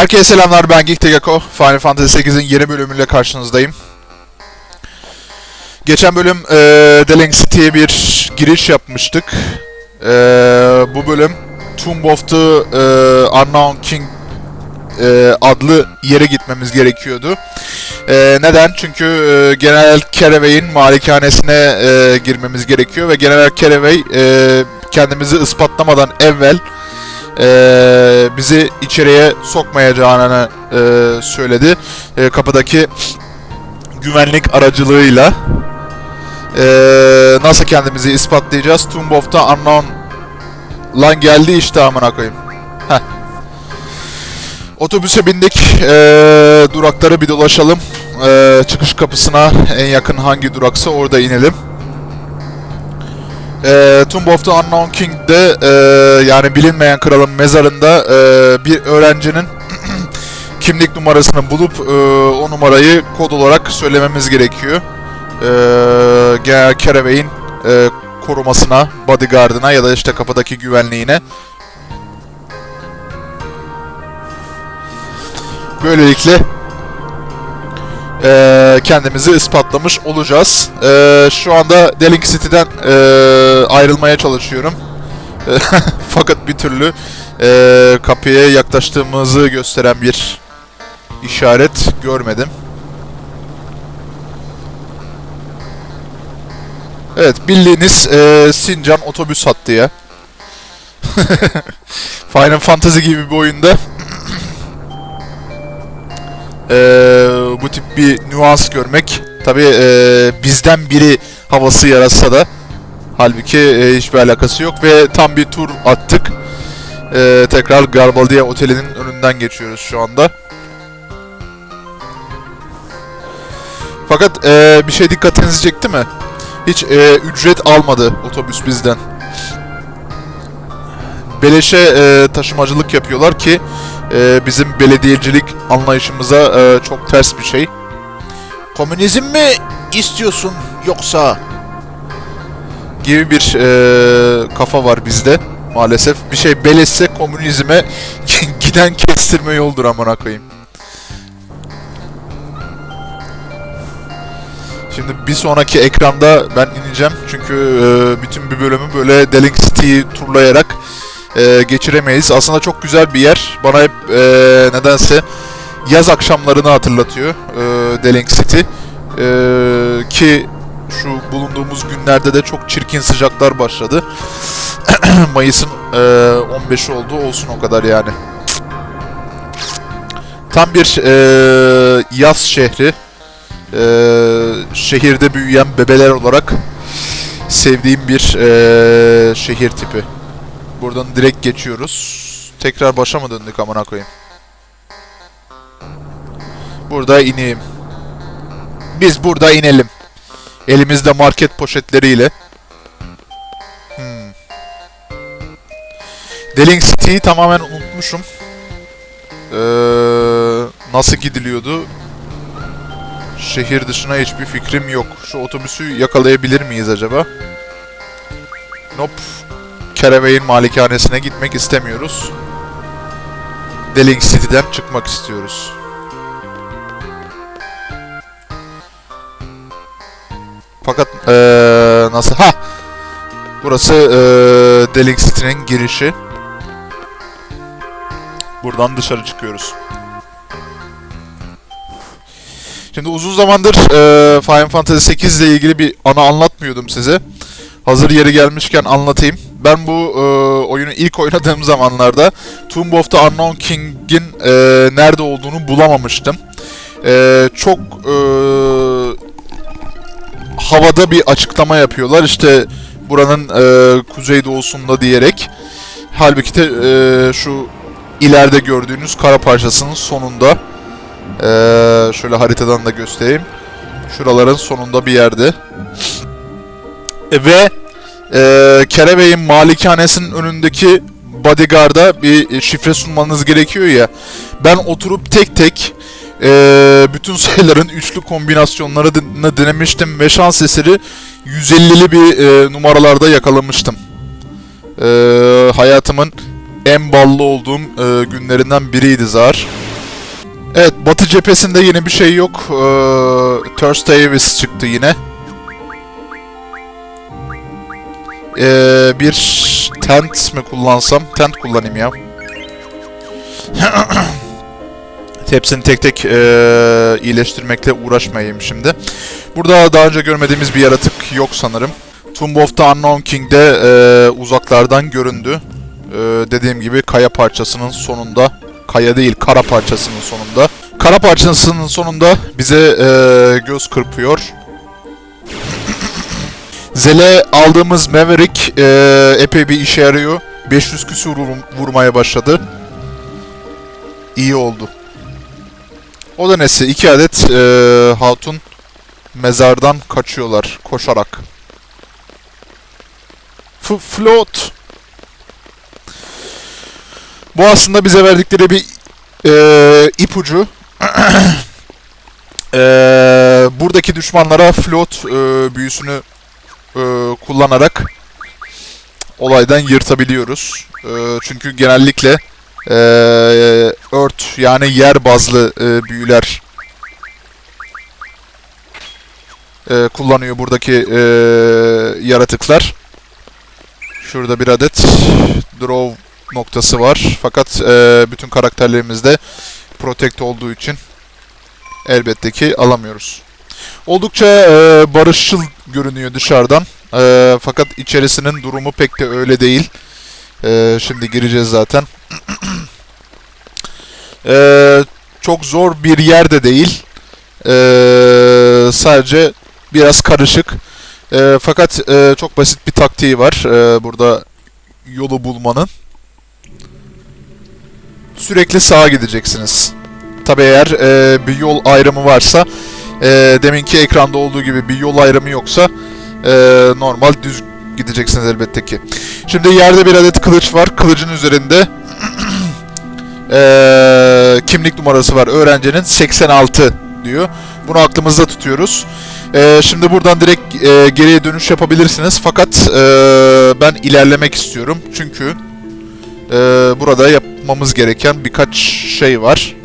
Herkese selamlar ben Geek. Final Fantasy 8'in yeni bölümüyle karşınızdayım. Geçen bölüm e, Deling City'ye bir giriş yapmıştık. E, bu bölüm Tomb of the e, Unknown King e, adlı yere gitmemiz gerekiyordu. E, neden? Çünkü e, General Caraway'in malikanesine e, girmemiz gerekiyor ve General Caraway e, kendimizi ispatlamadan evvel e, bizi içeriye sokmayacağını e, söyledi. E, kapıdaki güvenlik aracılığıyla e, nasıl kendimizi ispatlayacağız? Tomb of the Unknown lan geldi işte amına koyayım. Heh. Otobüse bindik. E, durakları bir dolaşalım. E, çıkış kapısına en yakın hangi duraksa orada inelim. E, Tomb of the Unknown King'de e, yani bilinmeyen kralın mezarında e, bir öğrencinin kimlik numarasını bulup e, o numarayı kod olarak söylememiz gerekiyor. E, General Caraway'in e, korumasına, bodyguardına ya da işte kapıdaki güvenliğine. Böylelikle e, kendimizi ispatlamış olacağız. E, şu anda Deling City'den e, ayrılmaya çalışıyorum. E, Fakat bir türlü e, kapıya yaklaştığımızı gösteren bir işaret görmedim. Evet bildiğiniz e, Sincan otobüs hattı ya. Final Fantasy gibi bir oyunda e, bu tip bir nüans görmek tabi bizden biri havası yaratsa da halbuki e, hiçbir alakası yok ve tam bir tur attık. E, tekrar Garbaldia Oteli'nin önünden geçiyoruz şu anda. Fakat e, bir şey dikkatinizi çekti mi? Hiç e, ücret almadı otobüs bizden. Beleşe e, taşımacılık yapıyorlar ki e, bizim belediyecilik anlayışımıza e, çok ters bir şey. Komünizm mi istiyorsun yoksa gibi bir e, kafa var bizde maalesef. Bir şey beleşse komünizme giden kestirme yoldur amına koyayım. Şimdi bir sonraki ekranda ben ineceğim çünkü e, bütün bir bölümü böyle Deling City'yi turlayarak e, geçiremeyiz. Aslında çok güzel bir yer. Bana hep e, nedense yaz akşamlarını hatırlatıyor e, Deling City. E, ki şu bulunduğumuz günlerde de çok çirkin sıcaklar başladı. Mayıs'ın e, 15'i oldu. Olsun o kadar yani. Tam bir e, yaz şehri. E, şehirde büyüyen bebeler olarak sevdiğim bir e, şehir tipi. Buradan direkt geçiyoruz. Tekrar başa mı döndük amına koyayım? Burada ineyim. Biz burada inelim. Elimizde market poşetleriyle. Hmm. Deling City'yi tamamen unutmuşum. Ee, nasıl gidiliyordu? Şehir dışına hiçbir fikrim yok. Şu otobüsü yakalayabilir miyiz acaba? Nope. Caraway'in malikanesine gitmek istemiyoruz. Deling City'den çıkmak istiyoruz. Fakat eee nasıl? Ha! Burası eee Deling City'nin girişi. Buradan dışarı çıkıyoruz. Şimdi uzun zamandır eee Final Fantasy 8 ile ilgili bir ana anlatmıyordum size. Hazır yeri gelmişken anlatayım. Ben bu eee, oyunu ilk oynadığım zamanlarda Tomb of the Unknown King'in eee, nerede olduğunu bulamamıştım. Eee, çok eee havada bir açıklama yapıyorlar. İşte buranın e, kuzeydoğusunda diyerek. Halbuki de e, şu ileride gördüğünüz kara parçasının sonunda e, şöyle haritadan da göstereyim. Şuraların sonunda bir yerde. E, ve e, Caraway'in malikanesinin önündeki bodyguard'a bir şifre sunmanız gerekiyor ya. Ben oturup tek tek ee, bütün sayıların üçlü kombinasyonlarını denemiştim ve şans eseri 150'li bir e, numaralarda yakalamıştım. Ee, hayatımın en ballı olduğum e, günlerinden biriydi zar. Evet, Batı cephesinde yeni bir şey yok. Ee, Thursday Davis çıktı yine. Ee, bir tent mi kullansam? Tent kullanayım ya. Hepsini tek tek ee, iyileştirmekle uğraşmayayım şimdi. Burada daha önce görmediğimiz bir yaratık yok sanırım. Tomb of the Unknown King'de ee, uzaklardan göründü. Ee, dediğim gibi kaya parçasının sonunda, kaya değil kara parçasının sonunda. Kara parçasının sonunda bize ee, göz kırpıyor. Zele aldığımız Maverick ee, epey bir işe yarıyor. 500 küsur vur- vurmaya başladı. İyi oldu. O da nesi? İki adet ee, hatun mezardan kaçıyorlar koşarak. F float. Bu aslında bize verdikleri bir ee, ipucu. Ee, buradaki düşmanlara float ee, büyüsünü ee, kullanarak olaydan yırtabiliyoruz. Ee, çünkü genellikle ee, earth yani yer bazlı ee, büyüler ee, kullanıyor buradaki ee, yaratıklar. Şurada bir adet draw noktası var. Fakat ee, bütün karakterlerimizde protect olduğu için elbette ki alamıyoruz. Oldukça ee, barışçıl görünüyor dışarıdan. Ee, fakat içerisinin durumu pek de öyle değil. Ee, şimdi gireceğiz zaten. Ee, çok zor bir yer de değil. Ee, sadece biraz karışık. Ee, fakat ee, çok basit bir taktiği var. Ee, burada yolu bulmanın. Sürekli sağa gideceksiniz. Tabi eğer ee, bir yol ayrımı varsa, ee, deminki ekranda olduğu gibi bir yol ayrımı yoksa ee, normal düz gideceksiniz elbette ki. Şimdi yerde bir adet kılıç var. Kılıcın üzerinde ee, kimlik numarası var öğrencinin 86 diyor. Bunu aklımızda tutuyoruz. Ee, şimdi buradan direkt ee, geriye dönüş yapabilirsiniz. Fakat ee, ben ilerlemek istiyorum. Çünkü ee, burada yapmamız gereken birkaç şey var.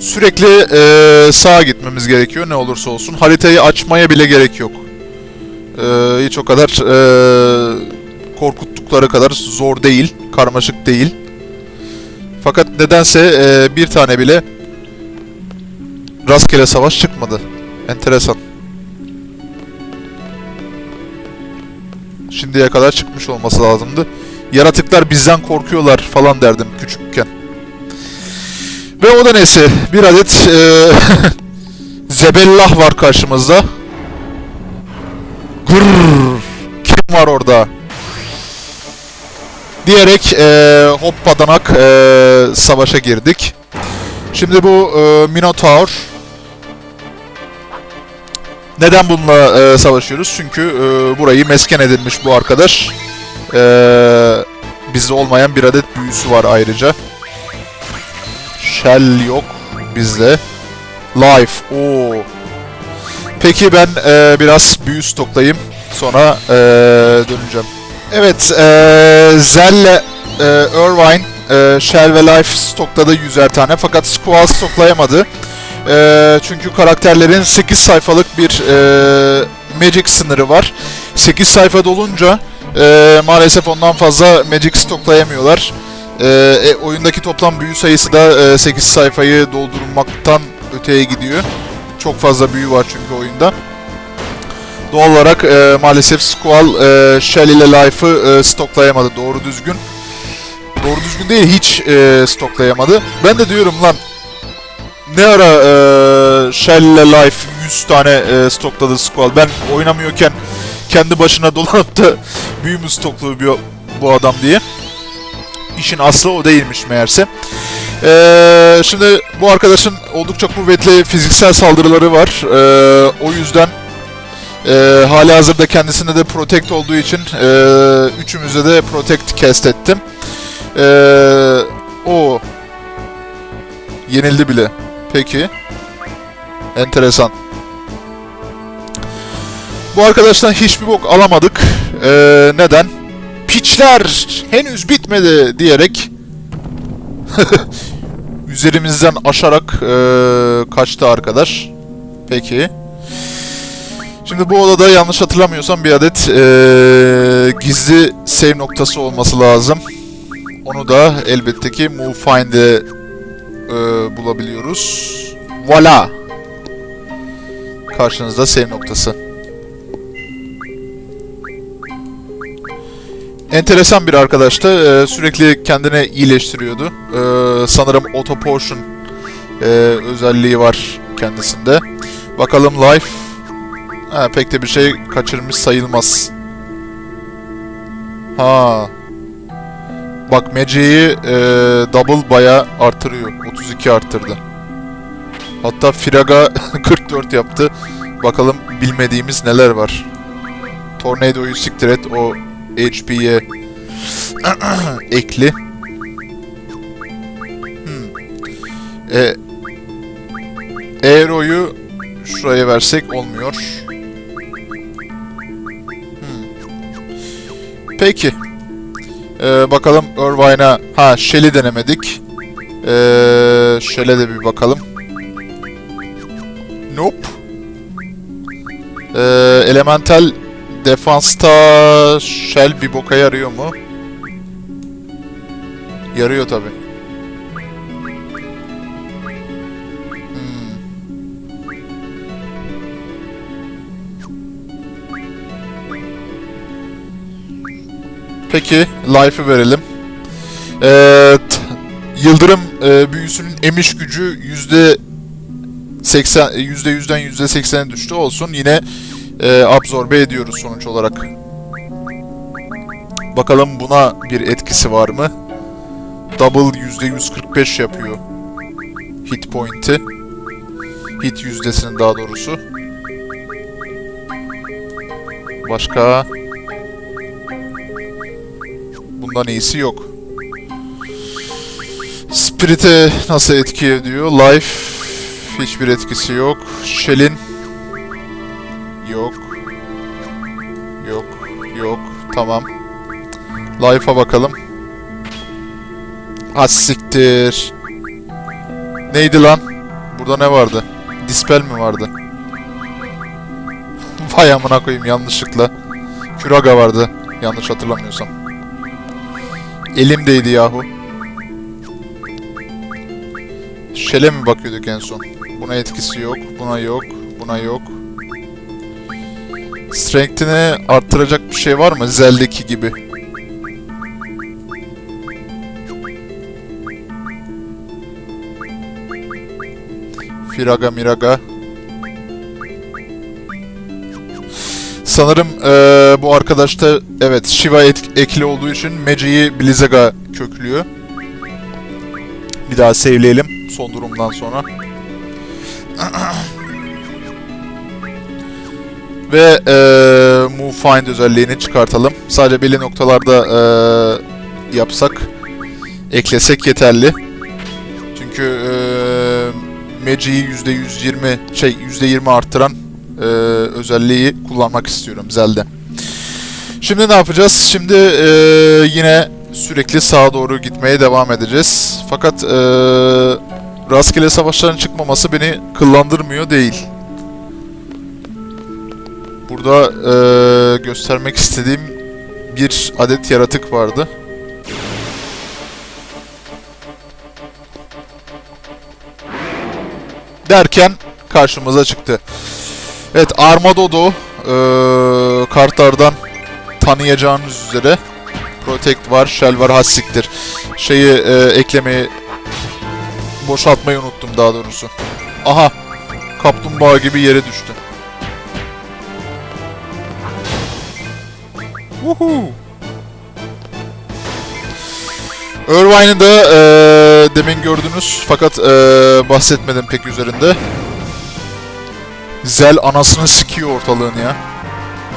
Sürekli ee, sağa gitmemiz gerekiyor ne olursa olsun. Haritayı açmaya bile gerek yok. Ee, hiç o kadar ee, korkuttukları kadar zor değil, karmaşık değil. Fakat nedense ee, bir tane bile rastgele savaş çıkmadı. Enteresan. Şimdiye kadar çıkmış olması lazımdı. Yaratıklar bizden korkuyorlar falan derdim küçükken. Ve o da neyse bir adet ee, zebellah var karşımızda. Gırrrr, kim var orada? Diyerek ee, hoppadanak ee, savaşa girdik. Şimdi bu ee, Minotaur neden bununla ee, savaşıyoruz? Çünkü ee, burayı mesken edilmiş bu arkadaş. Ee, bizde olmayan bir adet büyüsü var ayrıca. Shell yok bizde. Life. Oo. Peki ben e, biraz büyü stoklayayım. Sonra e, döneceğim. Evet. E, Zelle, e, Irvine, e, Shell ve Life stokladı 100'er tane. Fakat Squall stoklayamadı. E, çünkü karakterlerin 8 sayfalık bir e, Magic sınırı var. 8 sayfa dolunca e, maalesef ondan fazla Magic stoklayamıyorlar. E, e, oyundaki toplam büyü sayısı da e, 8 sayfayı doldurmaktan öteye gidiyor. Çok fazla büyü var çünkü oyunda. Doğal olarak e, maalesef Squall e, Shell ile Life'ı e, stoklayamadı doğru düzgün. Doğru düzgün değil hiç e, stoklayamadı. Ben de diyorum lan ne ara e, Shell ile Life 100 tane e, stokladı Squall. Ben oynamıyorken kendi başına dolanıp da büyü mü stokluyor bu adam diye. İşin aslı o değilmiş meğerse. Ee, şimdi bu arkadaşın oldukça kuvvetli fiziksel saldırıları var. Ee, o yüzden e, hali hazırda kendisinde de protect olduğu için e, üçümüze de protect cast ettim. Ee, o yenildi bile. Peki. Enteresan. Bu arkadaştan hiçbir bok alamadık. Ee, neden? Piçler henüz bitmedi diyerek Üzerimizden aşarak eee, kaçtı arkadaş. Peki. Şimdi bu odada yanlış hatırlamıyorsam bir adet eee, gizli save noktası olması lazım. Onu da elbette ki Move Find'e eee, bulabiliyoruz. Voila! Karşınızda save noktası. Enteresan bir arkadaştı. Ee, sürekli kendini iyileştiriyordu. Ee, sanırım Auto Potion e, özelliği var kendisinde. Bakalım life. Ha, pek de bir şey kaçırmış sayılmaz. Ha. Bak Magic'i e, double baya artırıyor. 32 arttırdı. Hatta Firaga 44 yaptı. Bakalım bilmediğimiz neler var. Tornado'yu siktir et. O HP'ye ekli. Hmm. E, Aero'yu şuraya versek olmuyor. Hmm. Peki. Ee, bakalım Irvine'a... Ha Shell'i denemedik. Ee, Shell'e de bir bakalım. Nope. Ee, Elemental Defansta Shell bir boka yarıyor mu? Yarıyor tabi. Hmm. Peki, life'ı verelim. Ee, Yıldırım e, büyüsünün emiş gücü yüzde 80 yüzde yüzden yüzde 80'e düştü olsun. Yine e, absorbe ediyoruz sonuç olarak. Bakalım buna bir etkisi var mı? Double %145 yapıyor. Hit point'i. Hit yüzdesinin daha doğrusu. Başka? Bundan iyisi yok. Spirit'e nasıl etki ediyor? Life hiçbir etkisi yok. Shell'in Tamam. Life'a bakalım. Ha. Neydi lan? Burada ne vardı? Dispel mi vardı? Vay amına koyayım yanlışlıkla. Kuraga vardı. Yanlış hatırlamıyorsam. Elimdeydi yahu. Şele mi bakıyorduk en son? Buna etkisi yok. Buna yok. Buna yok. Strength'ini arttıracak bir şey var mı? Zel'deki gibi. Firaga Miraga. Sanırım eee, bu arkadaşta evet Shiva ekli olduğu için Magic'i Blizzaga köklüyor. Bir daha save'leyelim son durumdan sonra. Ve eee Move Find özelliğini çıkartalım. Sadece belli noktalarda eee, yapsak, eklesek yeterli. Çünkü eee Magic'i %120 şey %20 arttıran eee, özelliği kullanmak istiyorum Zel'de. Şimdi ne yapacağız? Şimdi eee, yine sürekli sağa doğru gitmeye devam edeceğiz. Fakat eee rastgele savaşların çıkmaması beni kıllandırmıyor değil. Burada eee, göstermek istediğim bir adet yaratık vardı. Derken karşımıza çıktı. Evet Armadodo eee kartlardan tanıyacağınız üzere Protect var, Shell var, Hassik'tir. Şeyi eee, eklemeyi boşaltmayı unuttum daha doğrusu. Aha kaplumbağa gibi yere düştü. Woohoo! Irvine'ı da eee, demin gördünüz fakat eee, bahsetmedim pek üzerinde. Zel anasını sikiyor ortalığın ya.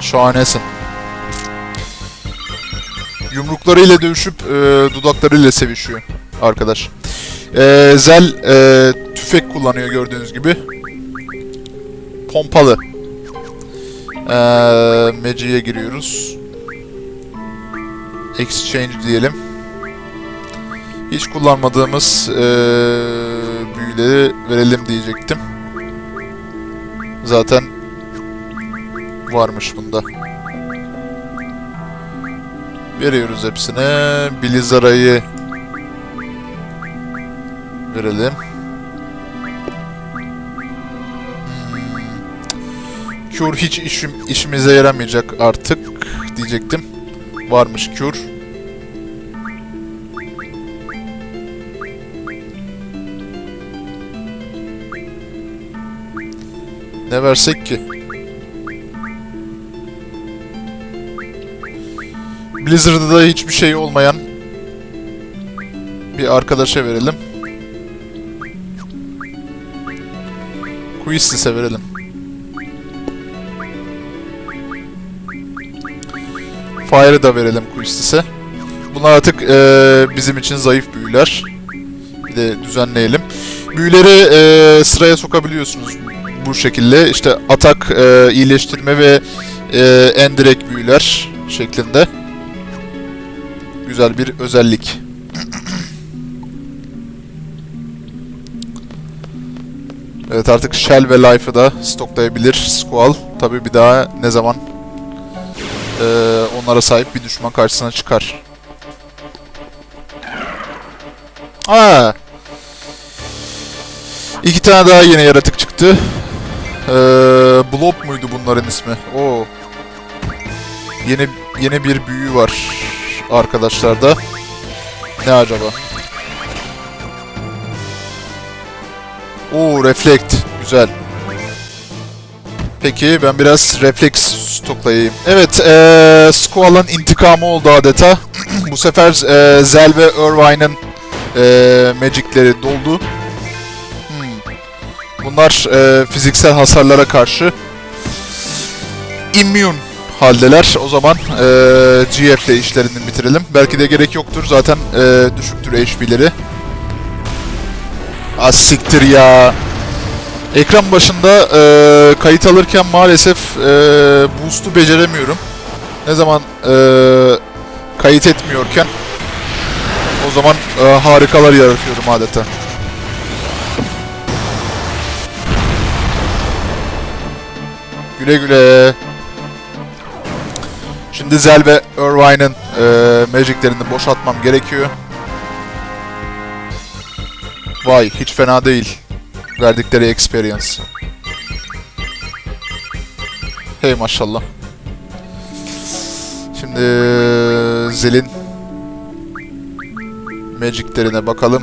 Şahanesin. Yumruklarıyla dövüşüp eee, dudaklarıyla sevişiyor arkadaş. Eee, Zel eee, tüfek kullanıyor gördüğünüz gibi. Pompalı. Eee Magic'e giriyoruz. Exchange diyelim. Hiç kullanmadığımız eee büyüleri verelim diyecektim. Zaten varmış bunda. Veriyoruz hepsine. Bilizara'yı verelim. Hmm. Cure hiç işim, işimize yaramayacak artık diyecektim. Varmış Cure. Ne versek ki? Blizzard'da da hiçbir şey olmayan bir arkadaşa verelim. Quistis'e verelim. Fire'ı da verelim Quistis'e. Bunlar artık eee, bizim için zayıf büyüler. Bir de düzenleyelim. Büyüleri eee, sıraya sokabiliyorsunuz bu şekilde. İşte atak, eee, iyileştirme ve eee, en direkt büyüler şeklinde. Güzel bir özellik. Evet artık Shell ve Life'ı da stoklayabilir Squall. Tabi bir daha ne zaman eee, onlara sahip bir düşman karşısına çıkar. Aa. İki tane daha yeni yaratık çıktı. Eee Blob muydu bunların ismi? Oo. Yeni yeni bir büyü var arkadaşlarda. Ne acaba? Oo Reflect. Güzel. Peki ben biraz Reflex stoklayayım. Evet, ee, Squall'ın intikamı oldu adeta. Bu sefer ee, Zel ve Irvine'ın ee, magicleri doldu. Bunlar ee, fiziksel hasarlara karşı immune haldeler. O zaman ee, GF ile işlerini bitirelim. Belki de gerek yoktur. Zaten ee, düşüktür HP'leri. Az siktir ya. Ekran başında ee, kayıt alırken maalesef ee, boost'u beceremiyorum. Ne zaman ee, kayıt etmiyorken o zaman ee, harikalar yaratıyorum adeta. Güle güle. Şimdi Zel ve Irvine'ın ee, magiclerini boşaltmam gerekiyor. Vay hiç fena değil. Verdikleri experience. Hey maşallah. Şimdi Zel'in magiclerine bakalım.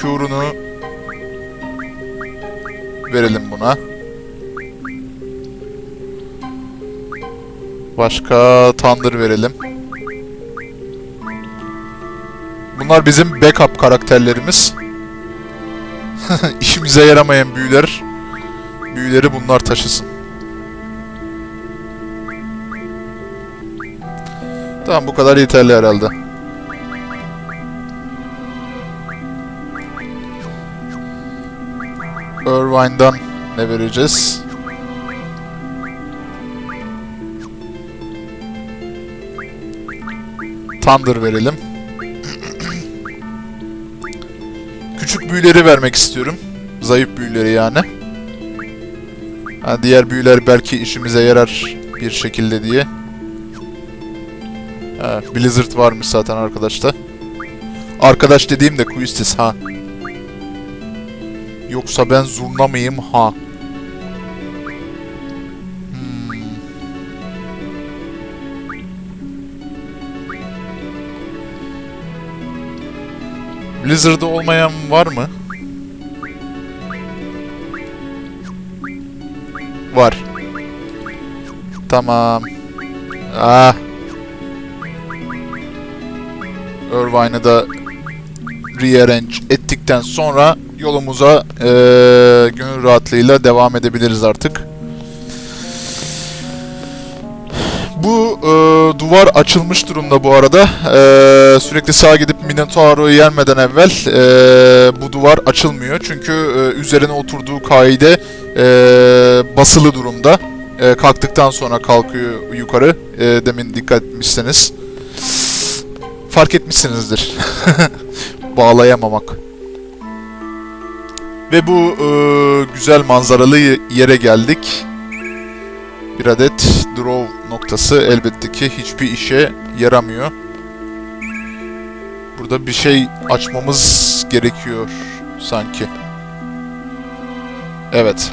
Cure'unu verelim buna. Başka Thunder verelim. Bunlar bizim backup karakterlerimiz. İşimize yaramayan büyüler. Büyüleri bunlar taşısın. Tamam bu kadar yeterli herhalde. Irvine'dan ne vereceğiz? Thunder verelim. Küçük büyüleri vermek istiyorum. Zayıf büyüleri yani. Ha, diğer büyüler belki işimize yarar bir şekilde diye. Ha, Blizzard varmış zaten arkadaşta. Arkadaş dediğim de Quistis ha. Yoksa ben zurna mıyım ha? Hmm. Olmayan var mı? Var. Tamam. Ah. Irvine'ı da rearrange ettikten sonra yolumuza eee gönül rahatlığıyla devam edebiliriz artık. Bu eee, duvar açılmış durumda bu arada. Eee, sürekli sağa gidip Minotaur'u yenmeden evvel eee, bu duvar açılmıyor. Çünkü eee, üzerine oturduğu kaide eee, basılı durumda. Eee, kalktıktan sonra kalkıyor yukarı. Eee, demin dikkat etmişseniz. fark etmişsinizdir. Bağlayamamak. Ve bu e, güzel manzaralı yere geldik. Bir adet draw noktası elbette ki hiçbir işe yaramıyor. Burada bir şey açmamız gerekiyor sanki. Evet.